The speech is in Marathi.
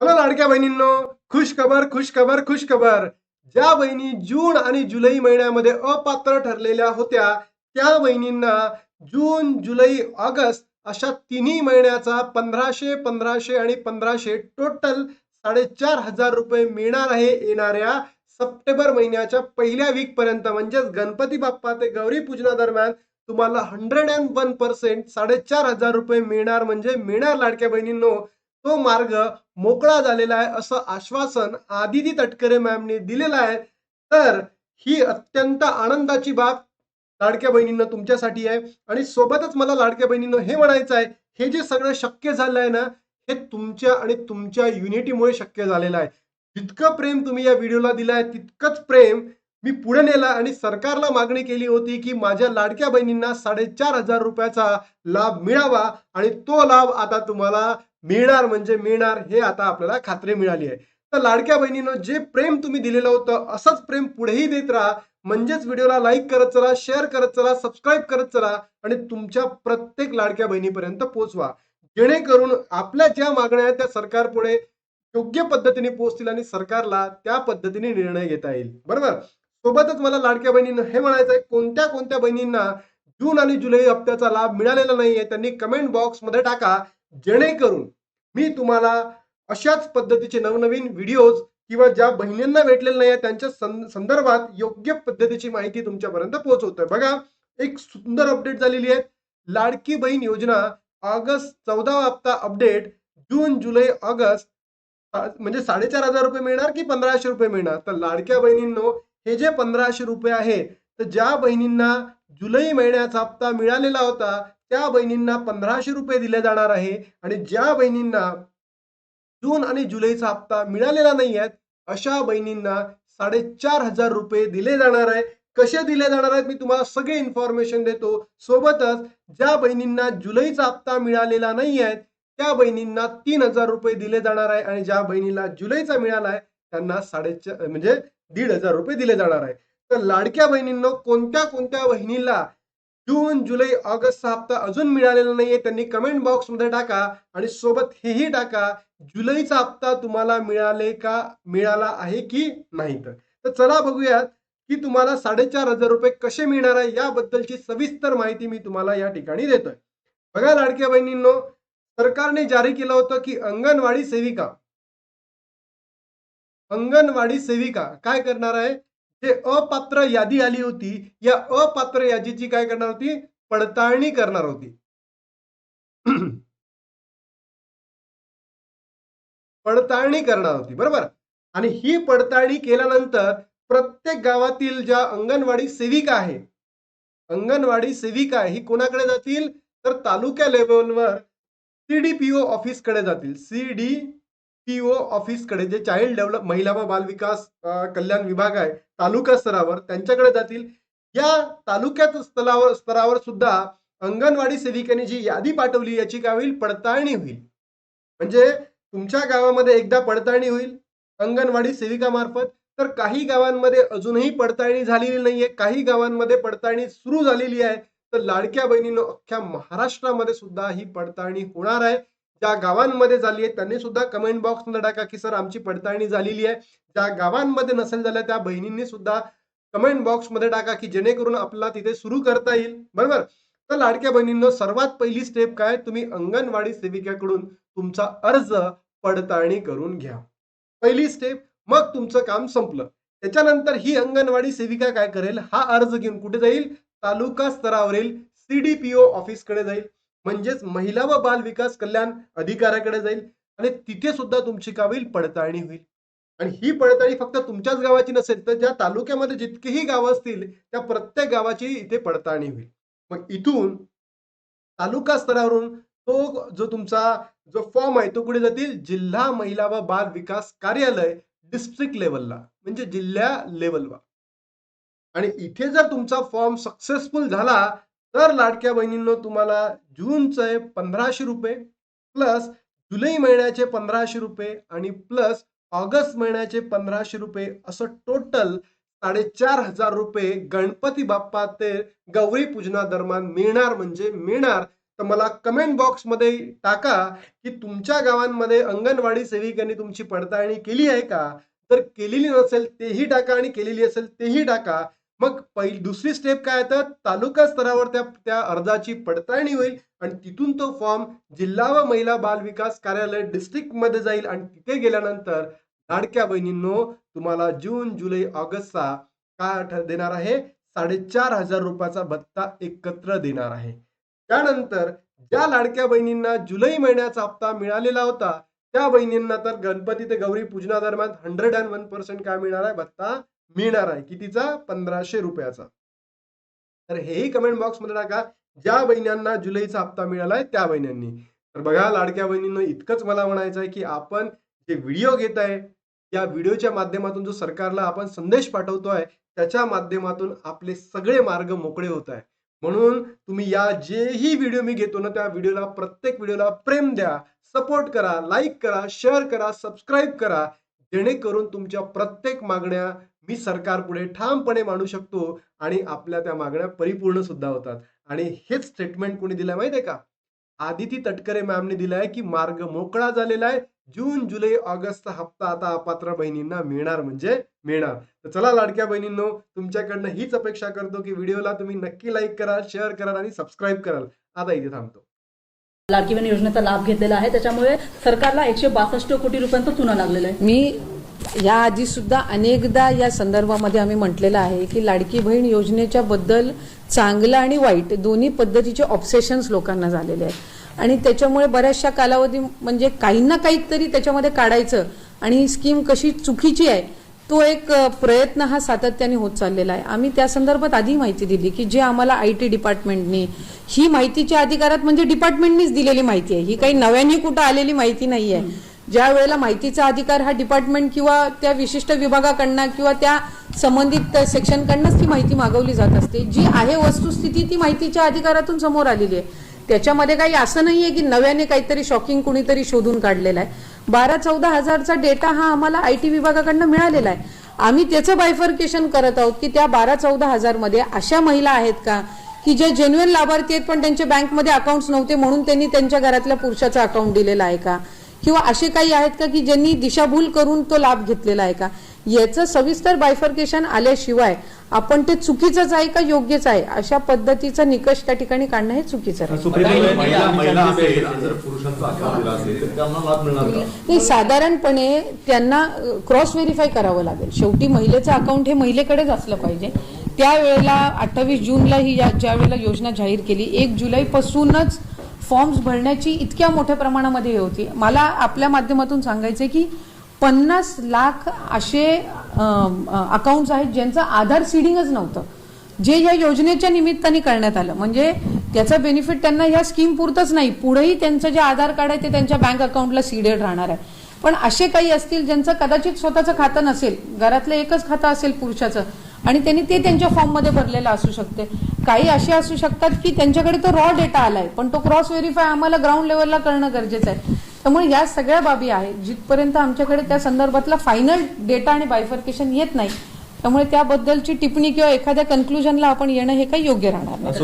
हॅलो लाडक्या बहिणींनो खुश खबर खुश खबर खुश खबर. ज्या बहिणी जून आणि जुलै महिन्यामध्ये अपात्र ठरलेल्या होत्या त्या बहिणींना जून जुलै ऑगस्ट अशा तिन्ही महिन्याचा पंधराशे पंधराशे आणि पंधराशे टोटल साडेचार हजार रुपये मिळणार आहे येणाऱ्या सप्टेंबर महिन्याच्या पहिल्या वीक पर्यंत. म्हणजेच गणपती बाप्पा ते गौरी पूजना दरम्यान तुम्हाला हंड्रेड अँड वन पर्सेंट साडेचार हजार रुपये मिळणार म्हणजे मिळणार लाडक्या बहिणींनो. तो मार्ग मोकळा झालेला आहे असं आश्वासन आदिती तटकरे मॅमने दिलेलं आहे. तर ही अत्यंत आनंदाची बाब लाडक्या बहिणींना तुमच्यासाठी आहे. आणि सोबतच मला लाडक्या बहिणींना हे म्हणायचं आहे हे जे सगळं शक्य झालं आहे ना हे तुमच्या आणि तुमच्या युनिटीमुळे शक्य झालेलं आहे. जितकं प्रेम तुम्ही या व्हिडिओला दिलं आहे तितकंच प्रेम मी पुढे नेला आणि सरकारला मागणी केली होती की माझ्या लाडक्या बहिणींना साडेचार हजार रुपयाचा लाभ मिळावा आणि तो लाभ आता तुम्हाला मिळणार म्हणजे मिळणार हे आता आपल्याला खात्री मिळाली आहे. तर लाडक्या बहिणीनं जे प्रेम तुम्ही दिलेलं होतं असंच प्रेम पुढेही देत राहा. म्हणजेच व्हिडिओला लाईक करत चला शेअर करत चला सबस्क्राईब करत चला आणि तुमच्या प्रत्येक लाडक्या बहिणीपर्यंत पोहोचवा. जेणेकरून आपल्या ज्या मागण्या आहेत त्या सरकारपुढे योग्य पद्धतीने पोहोचतील आणि सरकारला त्या पद्धतीने निर्णय घेता येईल. बरोबर? सोबतच मला लाडक्या बहिणींना हे म्हणायचं आहे कोणत्या कोणत्या बहिणींना जून आणि जुलै हप्त्याचा लाभ मिळालेला नाहीये त्यांनी कमेंट बॉक्समध्ये टाका. जेणेकरून मी तुम्हाला अशाच पद्धतीचे नवनवीन व्हिडिओज किंवा ज्या बहिणींना भेटलेल्या नाही त्यांच्या संदर्भात योग्य पद्धतीची माहिती तुमच्यापर्यंत पोहोचवतोय. बघा एक सुंदर अपडेट झालेली आहे. लाडकी बहीण योजना ऑगस्ट चौदा हप्ता अपडेट जून जुलै ऑगस्ट म्हणजे साडेचार हजार रुपये मिळणार की पंधराशे रुपये मिळणार? तर लाडक्या बहिणींनो हे जे पंधराशे रुपये आहे तर ज्या बहिणींना जुलै महिन्याचा हप्ता मिळालेला होता त्या बहिणींना पंधराशे रुपये दिले जाणार आहे. आणि ज्या बहिणींना जून आणि जुलैचा हप्ता मिळालेला नाही आहेत अशा बहिणींना साडेचार हजार रुपये दिले जाणार आहे. कसे दिले जाणार आहेत मी तुम्हाला सगळे इन्फॉर्मेशन देतो. सोबतच ज्या बहिणींना जुलैचा हप्ता मिळालेला नाही आहे त्या बहिणींना तीन हजार रुपये दिले जाणार आहे. आणि ज्या बहिणीला जुलैचा मिळाला आहे त्यांना साडेचार म्हणजे दीड हजार रुपये दिले जाणार आहे. तर लाडक्या बहिणींना कोणत्या कोणत्या बहिणीला जून जुलै ऑगस्टचा हप्ता अजून मिळालेला नाहीये. त्यांनी कमेंट बॉक्समध्ये टाका आणि सोबत हेही टाका जुलैचा हप्ता तुम्हाला मिळाले का मिळाला आहे की नाही तर. तर चला बघूयात की तुम्हाला साडेचार हजार रुपये कसे मिळणार आहे याबद्दलची सविस्तर माहिती मी तुम्हाला या ठिकाणी देतोय. बघा लाडक्या बहिणींनो सरकारने जारी केलं होतं की अंगणवाडी सेविका अंगणवाडी सेविका काय करणार आहे? जे अपात्र यादी आली होती या अपात्र यादीची काय करणार होती? पडताळणी करणार होती. पडताळणी करणार होती बरोबर? आणि ही पडताळणी केल्यानंतर प्रत्येक गावातील ज्या अंगणवाडी सेविका आहे अंगणवाडी सेविका आहे ही कोणाकडे जातील? तर तालुक्या लेवलवर सीडीपीओ ऑफिसकडे जातील. सी पीओ ऑफिसकडे जे चाइल्ड डेव्हलप महिला व बाल विकास कल्याण विभाग आहे तालुका स्तरावर त्यांच्याकडे जातील. या तालुक्यात स्तरावर स्तरावर सुद्धा अंगणवाडी सेविकांनी जी यादी पाठवली याची काय होईल? पडताळणी होईल. म्हणजे तुमच्या गावामध्ये एकदा पडताळणी होईल अंगणवाडी सेविकामार्फत. तर काही गावांमध्ये अजूनही पडताळणी झालेली नाहीये. काही गावांमध्ये पडताळणी सुरू झालेली आहे. तर लाडक्या बहिणीनं अख्ख्या महाराष्ट्रामध्ये सुद्धा ही पडताळणी होणार आहे. ज्या गावांमध्ये झाली आहे त्यांनी सुद्धा कमेंट बॉक्समध्ये टाका की सर आमची पडताळणी झालेली आहे. ज्या गावांमध्ये नसेल झाल्या त्या बहिणींनी सुद्धा कमेंट बॉक्समध्ये टाका की जेणेकरून आपल्याला तिथे सुरू करता येईल. बरोबर? तर लाडक्या बहिणींनो सर्वात पहिली स्टेप काय? तुम्ही अंगणवाडी सेविकेकडून तुमचा अर्ज पडताळणी करून घ्या. पहिली स्टेप मग तुमचं काम संपलं. त्याच्यानंतर ही अंगणवाडी सेविका काय करेल? हा अर्ज घेऊन कुठे जाईल? तालुका स्तरावरील सीडीपीओ ऑफिसकडे जाईल. म्हणजेच महिला व बाल विकास कल्याण अधिकाऱ्याकडे जाईल आणि तिथे सुद्धा तुमची काय होईल पडताळणी होईल. आणि ही पडताळणी फक्त तुमच्याच गावाची नसेल तर ज्या तालुक्यामध्ये जितकेही गावं असतील त्या प्रत्येक गावाची इथे पडताळणी होईल. मग इथून तालुका स्तरावरून तो जो तुमचा जो फॉर्म आहे तो कुठे जातील? जिल्हा महिला व बाल विकास कार्यालय डिस्ट्रिक्ट लेवलला म्हणजे जिल्हा लेवलला आणि इथे जर तुमचा फॉर्म सक्सेसफुल झाला तर लाडक्या बहिणींनो तुम्हाला जूनचे पंधराशे रुपये प्लस जुलै महिन्याचे पंधराशे रुपये आणि प्लस ऑगस्ट महिन्याचे पंधराशे रुपये असं टोटल साडेचार हजार रुपये गणपती बाप्पा ते गौरी पूजना दरम्यान मिळणार म्हणजे मिळणार. तर मला कमेंट बॉक्समध्ये टाका की तुमच्या गावांमध्ये अंगणवाडी सेविकांनी तुमची पडताळणी केली आहे का? जर केलेली नसेल तेही टाका आणि केलेली असेल तेही टाका. मग पहिली दुसरी स्टेप काय तर तालुका स्तरावर त्या त्या अर्जाची पडताळणी होईल आणि तिथून तो फॉर्म जिल्हा व महिला बाल विकास कार्यालय डिस्ट्रिक्टमध्ये जाईल आणि तिथे गेल्यानंतर लाडक्या बहिणींनो तुम्हाला जून जुलै ऑगस्टचा काय देणार आहे? साडेचार हजार रुपयाचा भत्ता एकत्र देणार आहे. त्यानंतर ज्या लाडक्या बहिणींना जुलै महिन्याचा हप्ता मिळालेला होता त्या बहिणींना तर गणपती ते गौरी पूजना दरम्यान हंड्रेड अँड वन पर्सेंट काय मिळणार आहे? भत्ता मिळणार आहे. कितीचा? पंधराशे रुपयाचा. तर हेही कमेंट बॉक्समध्ये टाका. ज्या बहिण्यांना जुलैचा हप्ता मिळालाय त्या बहिण्यांनी तर बघा लाडक्या बहिणींना इतकंच मला म्हणायचं आहे की आपण जे व्हिडिओ घेत आहे या व्हिडिओच्या माध्यमातून जो सरकारला आपण संदेश पाठवतोय त्याच्या माध्यमातून आपले सगळे मार्ग मोकळे होत आहे. म्हणून तुम्ही या जेही व्हिडिओ मी घेतो ना त्या व्हिडिओला प्रत्येक व्हिडिओला प्रेम द्या सपोर्ट करा लाईक करा शेअर करा सबस्क्राईब करा. जेणेकरून तुमच्या प्रत्येक मागण्या मी सरकारपुढे ठामपणे मांडू शकतो आणि आपल्या त्या मागण्या परिपूर्ण सुद्धा होतात. आणि हेच स्टेटमेंट कोणी दिलंय माहितीये का? आदिती तटकरे मॅमने दिलाय की मार्ग मोकळा झालेला आहे. जून जुलै ऑगस्टचा हप्ता आता अपात्र बहिणींना मिळणार म्हणजे मिळणार. तर चला लाडक्या बहिणींनो तुमच्याकडनं हीच अपेक्षा करतो की व्हिडिओला तुम्ही नक्की लाईक कराल शेअर कराल आणि सबस्क्राईब कराल. आता इथे थांबतो. लाडकी बहीण योजनेचा लाभ घेतलेला आहे. त्याच्यामुळे सरकारला एकशे बासष्ट कोटी रुपयांचा चुना लागलेला आहे. मी याआधी सुद्धा अनेकदा या संदर्भामध्ये आम्ही म्हटलेलं आहे की लाडकी बहीण योजनेच्या बद्दल चांगलं आणि वाईट दोन्ही पद्धतीचे ऑब्सेशन्स लोकांना झालेले आहेत. आणि त्याच्यामुळे बऱ्याचशा कालावधी म्हणजे काही ना काहीतरी त्याच्यामध्ये काढायचं आणि ही स्कीम कशी चुकीची आहे तो एक प्रयत्न हा सातत्याने होत चाललेला आहे. आम्ही त्या संदर्भात आधी माहिती दिली की जे आम्हाला आय टी डिपार्टमेंटनी ही माहितीच्या अधिकारात म्हणजे डिपार्टमेंटनीच दिलेली माहिती आहे. ही काही नव्याने कुठं आलेली माहिती नाही आहे ज्या वेळेला माहितीचा अधिकार हा डिपार्टमेंट किंवा त्या विशिष्ट विभागाकडनं किंवा त्या संबंधित सेक्शनकडनंच ती माहिती मागवली जात असते. जी आहे वस्तुस्थिती ती माहितीच्या अधिकारातून समोर आलेली आहे. त्याच्यामध्ये काही असं नाहीये की नव्याने काहीतरी शॉकिंग कुणीतरी शोधून काढलेला आहे. बारा चौदा हजारचा डेटा हा आम्हाला आय टी विभागाकडनं मिळालेला आहे. आम्ही त्याचं बायफर्केशन करत आहोत की त्या बारा चौदा हजारमध्ये अशा महिला आहेत का की जे जेन्युअन लाभार्थी आहेत पण त्यांच्या बँकमध्ये अकाउंट्स नव्हते म्हणून त्यांनी त्यांच्या घरातल्या पुरुषाचं अकाउंट दिलेलं आहे का? किंवा असे काही आहेत का की ज्यांनी दिशाभूल करून तो लाभ घेतलेला आहे का? याचं सविस्तर बायफर्केशन आल्याशिवाय आपण ते चुकीचंच आहे का योग्यच आहे? अशा पद्धतीचा निकष त्या ठिकाणी काढणं हे चुकीचं आहे. महिला महिला असेल आणि जर पुरुषांचा अकाउंट दिला असेल तर त्यांना लाभ मिळणार का? नाही साधारणपणे त्यांना क्रॉस व्हेरीफाय करावं लागेल. शेवटी महिलेचं अकाउंट हे महिलेकडेच असलं पाहिजे. त्यावेळेला अठ्ठावीस जूनला ही या- ज्या वेळेला योजना जाहीर केली एक जुलैपासूनच फॉर्म्स भरण्याची इतक्या मोठ्या प्रमाणामध्ये हे होती. मला आपल्या माध्यमातून सांगायचं की पन्नास लाख असे अकाउंट्स आहेत ज्यांचं आधार सीडिंगच नव्हतं. जे या योजनेच्या निमित्ताने करण्यात आलं. म्हणजे त्याचा बेनिफिट त्यांना ह्या स्कीम पुरतच नाही. पुढेही त्यांचं जे आधार कार्ड आहे ते त्यांच्या बँक अकाउंटला सीडेड राहणार आहे. पण असे काही असतील ज्यांचं कदाचित स्वतःचं खातं नसेल. घरातलं एकच खातं असेल पुरुषाचं. आणि त्यांनी ते त्यांच्या फॉर्ममध्ये भरलेलं असू शकते. काही असे असू शकतात की त्यांच्याकडे तो रॉ डेटा आलाय पण तो क्रॉस व्हेरीफाय आम्हाला ग्राउंड लेवलला करणं गरजेचं आहे. त्यामुळे या सगळ्या बाबी आहेत जिथपर्यंत आमच्याकडे त्या संदर्भातला फायनल डेटा आणि बायफर्केशन येत नाही त्यामुळे त्याबद्दलची टिप्पणी किंवा एखाद्या कन्क्लुजनला आपण येणं हे काही योग्य राहणार नाही.